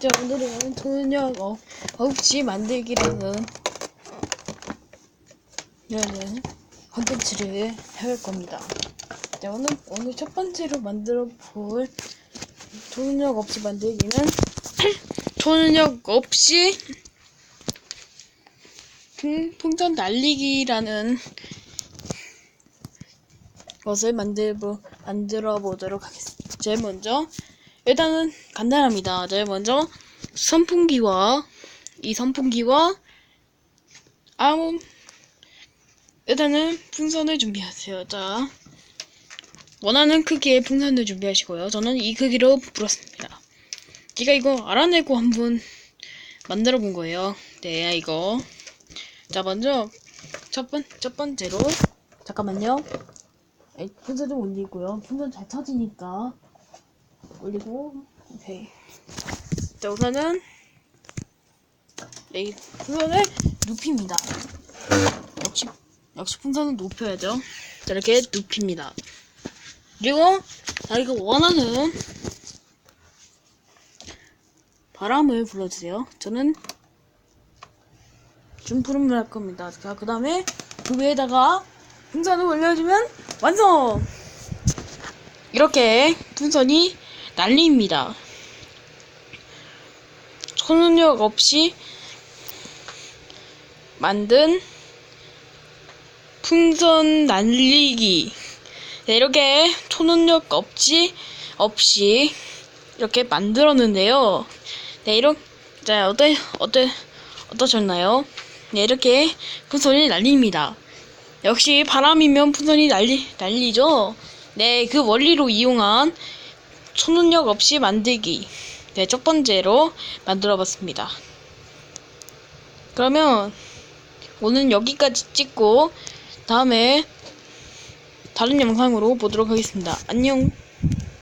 자, 오늘은 돈력 어, 없이 만들기라는 라는 컨텐츠를 해볼 겁니다. 자, 오늘, 오늘 첫 번째로 만들어 볼 돈력 없이 만들기는 돈력 없이 풍, 풍선 날리기라는 것을 만들고, 만들어 보도록 하겠습니다. 제일 먼저, 일단은 간단합니다. 제일 먼저, 선풍기와, 이 선풍기와, 아무, 일단은 풍선을 준비하세요. 자, 원하는 크기의 풍선을 준비하시고요. 저는 이 크기로 불었습니다. 제가 이거 알아내고 한번 만들어 본 거예요. 네, 이거. 자, 먼저, 첫 번, 첫 번째로, 잠깐만요. 풍선 좀 올리고요. 풍선 잘 터지니까. 올리고, 오케이. 자, 우선은, 네, 이 풍선을 눕힙니다. 역시, 역시 풍선은 높여야죠. 자, 이렇게 눕힙니다. 그리고, 자, 이거 원하는 바람을 불러주세요. 저는 준푸름을 할 겁니다. 자, 그 다음에 그 위에다가 풍선을 올려주면 완성! 이렇게 풍선이 날립니다. 초능력 없이 만든 풍선 날리기. 네, 이렇게 초능력 없이, 없이 이렇게 만들었는데요. 네, 이렇게, 자, 어때, 어때, 어떠셨나요? 네, 이렇게 풍선이 날립니다. 역시 바람이면 풍선이 날리, 날리죠? 네, 그 원리로 이용한 초능력 없이 만들기. 네, 첫 번째로 만들어 봤습니다. 그러면 오늘 여기까지 찍고 다음에 다른 영상으로 보도록 하겠습니다. 안녕.